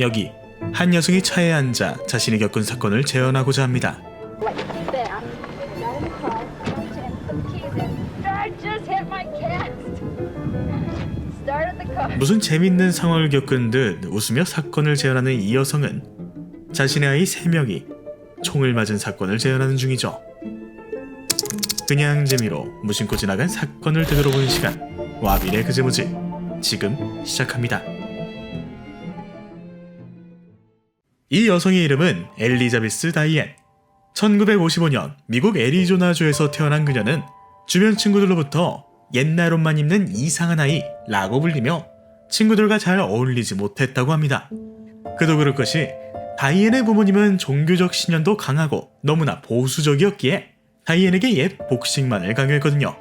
여기 한 여성이 차에 앉아 자신이 겪은 사건을 재현하고자 합니다. 무슨 재밌는 상황을 겪은 듯 웃으며 사건을 재현하는 이 여성은 자신의 아이 3명이 총을 맞은 사건을 재현하는 중이죠. 그냥 재미로 무심코 지나간 사건을 되돌아보는 시간 와빌의 그제무지 지금 시작합니다. 이 여성의 이름은 엘리자베스 다이앤. 1955년 미국 애리조나주에서 태어난 그녀는 주변 친구들로부터 옛날 옷만 입는 이상한 아이라고 불리며 친구들과 잘 어울리지 못했다고 합니다. 그도 그럴 것이 다이앤의 부모님은 종교적 신념도 강하고 너무나 보수적이었기에 다이앤에게 옛 복식만을 강요했거든요.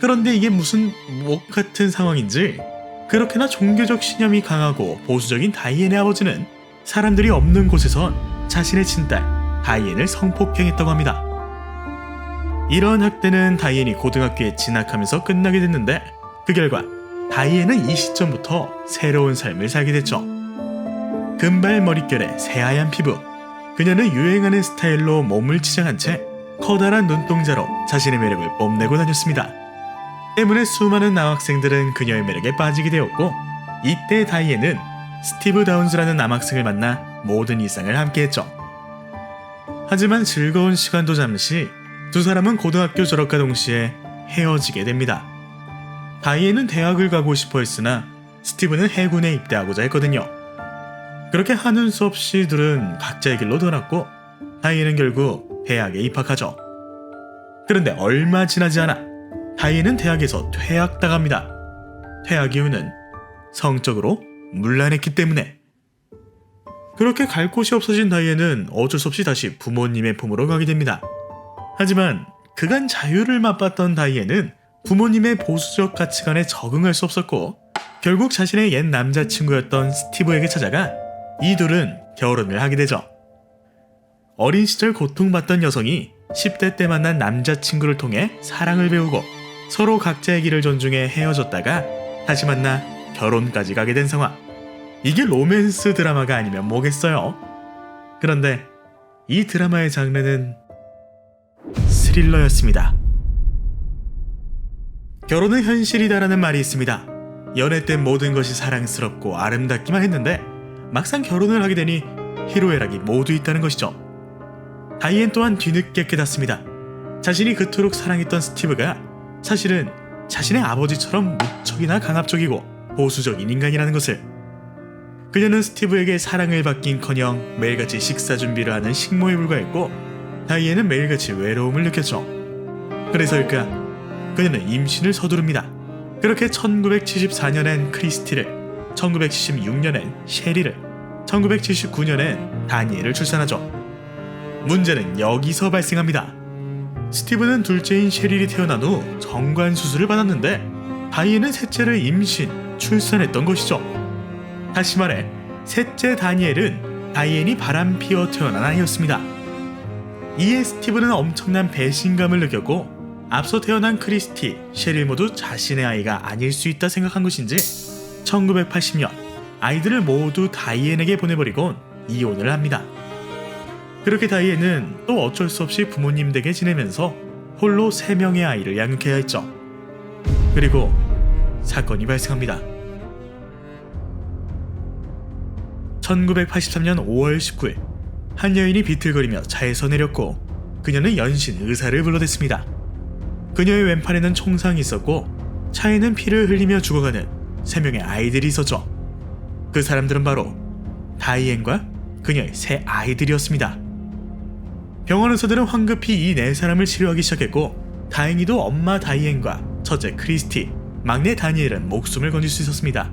그런데 이게 무슨 목 같은 상황인지 그렇게나 종교적 신념이 강하고 보수적인 다이앤의 아버지는 사람들이 없는 곳에선 자신의 친딸 다이앤을 성폭행했다고 합니다. 이러한 학대는 다이앤이 고등학교에 진학하면서 끝나게 됐는데 그 결과 다이앤은 이 시점부터 새로운 삶을 살게 됐죠. 금발 머릿결에 새하얀 피부 그녀는 유행하는 스타일로 몸을 치장한 채 커다란 눈동자로 자신의 매력을 뽐내고 다녔습니다. 때문에 수많은 남학생들은 그녀의 매력에 빠지게 되었고 이때 다이앤은 스티브 다운스라는 남학생을 만나 모든 일상을 함께했죠. 하지만 즐거운 시간도 잠시 두 사람은 고등학교 졸업과 동시에 헤어지게 됩니다. 다이앤은 대학을 가고 싶어 했으나 스티브는 해군에 입대하고자 했거든요. 그렇게 하는 수 없이 둘은 각자의 길로 떠났고 다이앤은 결국 대학에 입학하죠. 그런데 얼마 지나지 않아 다이앤은 대학에서 퇴학당합니다. 퇴학 이유는 성적으로 문란했기 때문에 그렇게 갈 곳이 없어진 다이앤은 어쩔 수 없이 다시 부모님의 품으로 가게 됩니다. 하지만 그간 자유를 맛봤던 다이앤은 부모님의 보수적 가치관에 적응할 수 없었고 결국 자신의 옛 남자친구였던 스티브에게 찾아가 이 둘은 결혼을 하게 되죠. 어린 시절 고통받던 여성이 10대 때 만난 남자친구를 통해 사랑을 배우고 서로 각자의 길을 존중해 헤어졌다가 다시 만나 결혼까지 가게 된 상황. 이게 로맨스 드라마가 아니면 뭐겠어요? 그런데 이 드라마의 장르는 스릴러였습니다. 결혼은 현실이다라는 말이 있습니다. 연애 때 모든 것이 사랑스럽고 아름답기만 했는데 막상 결혼을 하게 되니 희로애락이 모두 있다는 것이죠. 다이앤 또한 뒤늦게 깨닫습니다. 자신이 그토록 사랑했던 스티브가 사실은 자신의 아버지처럼 무척이나 강압적이고 보수적인 인간이라는 것을 그녀는 스티브에게 사랑을 받긴커녕 매일같이 식사 준비를 하는 식모에 불과했고 다이앤은 매일같이 외로움을 느꼈죠. 그래서일까 그녀는 임신을 서두릅니다. 그렇게 1974년엔 크리스티를, 1976년엔 셰리를, 1979년엔 다니엘을 출산하죠. 문제는 여기서 발생합니다. 스티브는 둘째인 셰릴이 태어난 후 정관 수술을 받았는데 다이앤은 셋째를 임신, 출산했던 것이죠. 다시 말해 셋째 다니엘은 다이앤이 바람 피어 태어난 아이였습니다. 이에 스티브는 엄청난 배신감을 느꼈고 앞서 태어난 크리스티, 셰릴 모두 자신의 아이가 아닐 수 있다 생각한 것인지 1980년 아이들을 모두 다이앤에게 보내버리곤 이혼을 합니다. 그렇게 다이앤은 또 어쩔 수 없이 부모님 댁에 지내면서 홀로 3명의 아이를 양육해야 했죠. 그리고 사건이 발생합니다. 1983년 5월 19일 한 여인이 비틀거리며 차에서 내렸고 그녀는 연신 의사를 불러댔습니다. 그녀의 왼팔에는 총상이 있었고 차에는 피를 흘리며 죽어가는 세 명의 아이들이 있었죠. 그 사람들은 바로 다이앤과 그녀의 세 아이들이었습니다. 병원 의사들은 황급히 이 네 사람을 치료하기 시작했고 다행히도 엄마 다이앤과 첫째 크리스티, 막내 다니엘은 목숨을 건질 수 있었습니다.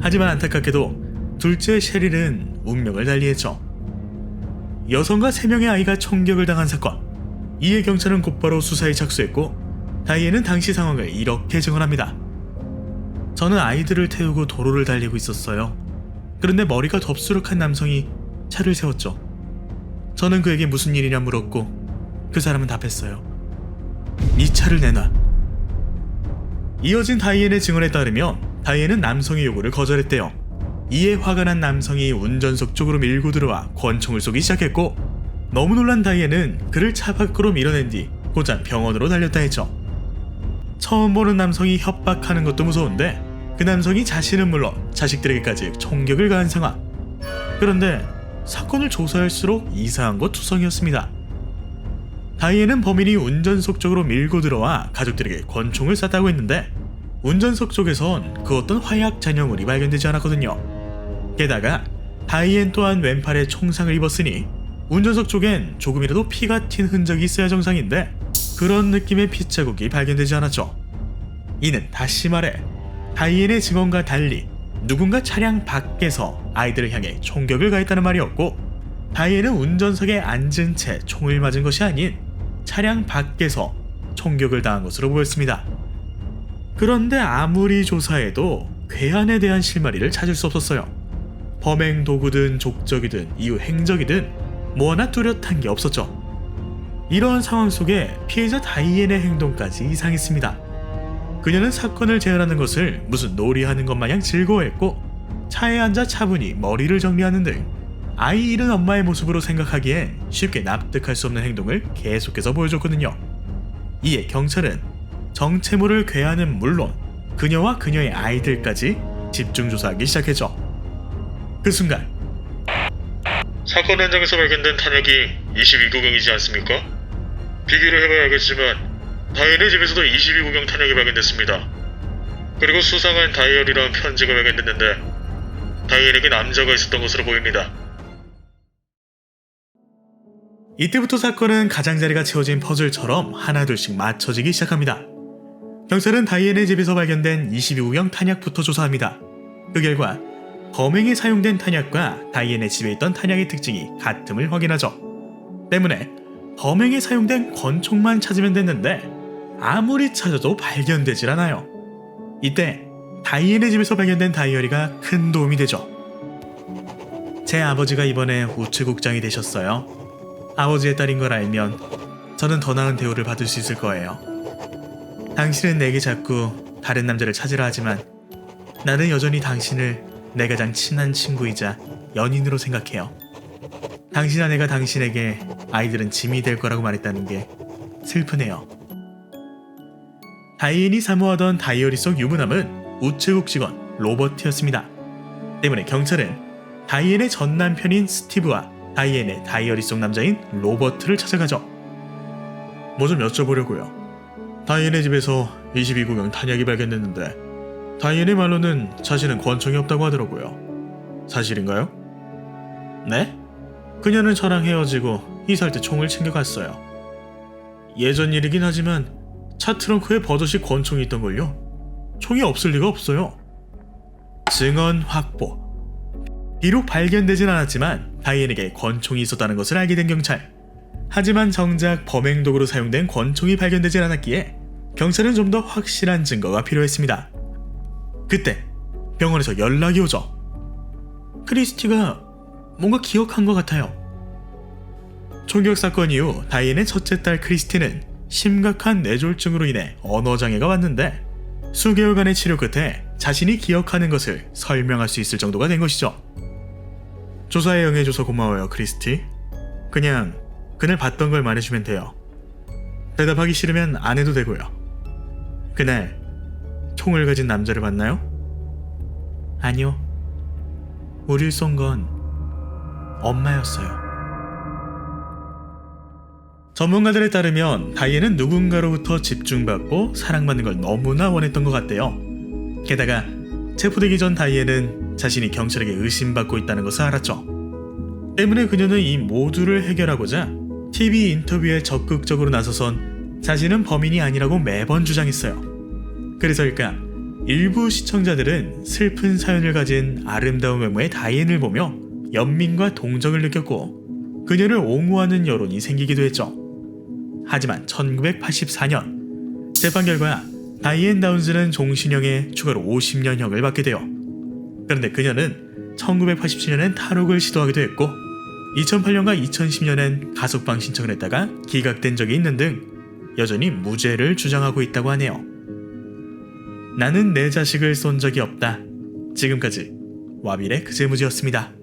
하지만 안타깝게도 둘째 셰릴은 운명을 달리했죠. 여성과 세 명의 아이가 총격을 당한 사건. 이에 경찰은 곧바로 수사에 착수했고 다이앤은 당시 상황을 이렇게 증언합니다. 저는 아이들을 태우고 도로를 달리고 있었어요. 그런데 머리가 덥수룩한 남성이 차를 세웠죠. 저는 그에게 무슨 일이냐 물었고 그 사람은 답했어요. 이 차를 내놔. 이어진 다이앤의 증언에 따르면 다이앤은 남성의 요구를 거절했대요. 이에 화가 난 남성이 운전석 쪽으로 밀고 들어와 권총을 쏘기 시작했고 너무 놀란 다이앤은 그를 차 밖으로 밀어낸 뒤 곧장 병원으로 달렸다 했죠. 처음 보는 남성이 협박하는 것도 무서운데 그 남성이 자신은 물론 자식들에게까지 총격을 가한 상황. 그런데 사건을 조사할수록 이상한 것 투성이었습니다. 다이앤은 범인이 운전석 쪽으로 밀고 들어와 가족들에게 권총을 쐈다고 했는데 운전석 쪽에선 그 어떤 화약 잔여물이 발견되지 않았거든요. 게다가 다이앤 또한 왼팔에 총상을 입었으니 운전석 쪽엔 조금이라도 피가 튄 흔적이 있어야 정상인데 그런 느낌의 핏자국이 발견되지 않았죠. 이는 다시 말해 다이앤의 증언과 달리 누군가 차량 밖에서 아이들을 향해 총격을 가했다는 말이었고 다이앤은 운전석에 앉은 채 총을 맞은 것이 아닌 차량 밖에서 총격을 당한 것으로 보였습니다. 그런데 아무리 조사해도 괴한에 대한 실마리를 찾을 수 없었어요. 범행 도구든 족적이든 이후 행적이든 뭐 하나 뚜렷한 게 없었죠. 이러한 상황 속에 피해자 다이앤의 행동까지 이상했습니다. 그녀는 사건을 재현하는 것을 무슨 놀이하는 것 마냥 즐거워했고 차에 앉아 차분히 머리를 정리하는 등 아이 잃은 엄마의 모습으로 생각하기엔 쉽게 납득할 수 없는 행동을 계속해서 보여줬거든요. 이에 경찰은 정체모를 괴하는 물론 그녀와 그녀의 아이들까지 집중 조사하기 시작했죠. 그 순간 사건 현장에서 발견된 탄약이 22구경이지 않습니까? 비교를 해봐야 알겠지만 다이앤의 집에서도 22구경 탄약이 발견됐습니다. 그리고 수상한 다이어리랑 편지가 발견됐는데 다이앤에게 남자가 있었던 것으로 보입니다. 이때부터 사건은 가장자리가 채워진 퍼즐처럼 하나둘씩 맞춰지기 시작합니다. 경찰은 다이앤의 집에서 발견된 22구경 탄약부터 조사합니다. 그 결과 범행에 사용된 탄약과 다이앤의 집에 있던 탄약의 특징이 같음을 확인하죠. 때문에 범행에 사용된 권총만 찾으면 됐는데 아무리 찾아도 발견되질 않아요. 이때 다이앤의 집에서 발견된 다이어리가 큰 도움이 되죠. 제 아버지가 이번에 우체국장이 되셨어요. 아버지의 딸인 걸 알면 저는 더 나은 대우를 받을 수 있을 거예요. 당신은 내게 자꾸 다른 남자를 찾으라 하지만 나는 여전히 당신을 내 가장 친한 친구이자 연인으로 생각해요. 당신 아내가 당신에게 아이들은 짐이 될 거라고 말했다는 게 슬프네요. 다이앤이 사모하던 다이어리 속 유부남은 우체국 직원 로버트였습니다. 때문에 경찰은 다이앤의 전 남편인 스티브와 다이앤의 다이어리 속 남자인 로버트를 찾아가죠. 뭐 좀 여쭤보려고요. 다이앤의 집에서 22구경 탄약이 발견됐는데 다이앤의 말로는 자신은 권총이 없다고 하더라고요. 사실인가요? 네? 그녀는 저랑 헤어지고 이사할 때 총을 챙겨갔어요. 예전 일이긴 하지만 차 트렁크에 버젓이 권총이 있던걸요. 총이 없을 리가 없어요. 증언 확보. 비록 발견되진 않았지만 다이앤에게 권총이 있었다는 것을 알게 된 경찰. 하지만 정작 범행 도구로 사용된 권총이 발견되진 않았기에 경찰은 좀 더 확실한 증거가 필요했습니다. 그때 병원에서 연락이 오죠. 크리스티가 뭔가 기억한 것 같아요. 총격 사건 이후 다이앤의 첫째 딸 크리스티는 심각한 뇌졸중으로 인해 언어 장애가 왔는데 수개월간의 치료 끝에 자신이 기억하는 것을 설명할 수 있을 정도가 된 것이죠. 조사에 응해줘서 고마워요, 크리스티. 그냥 그날 봤던 걸 말해주면 돼요. 대답하기 싫으면 안 해도 되고요. 그날 총을 가진 남자를 봤나요? 아니요. 우릴 쏜 건 엄마였어요. 전문가들에 따르면 다이앤은 누군가로부터 집중받고 사랑받는 걸 너무나 원했던 것 같대요. 게다가 체포되기 전 다이앤은 자신이 경찰에게 의심받고 있다는 것을 알았죠. 때문에 그녀는 이 모두를 해결하고자 TV 인터뷰에 적극적으로 나서선 자신은 범인이 아니라고 매번 주장했어요. 그래서일까 일부 시청자들은 슬픈 사연을 가진 아름다운 외모의 다이앤을 보며 연민과 동정을 느꼈고 그녀를 옹호하는 여론이 생기기도 했죠. 하지만 1984년 재판 결과 다이앤 다운즈는 종신형에 추가로 50년형을 받게 돼요. 그런데 그녀는 1987년엔 탈옥을 시도하기도 했고 2008년과 2010년엔 가석방 신청을 했다가 기각된 적이 있는 등 여전히 무죄를 주장하고 있다고 하네요. 나는 내 자식을 쏜 적이 없다. 지금까지 와빌의 그제무지였습니다.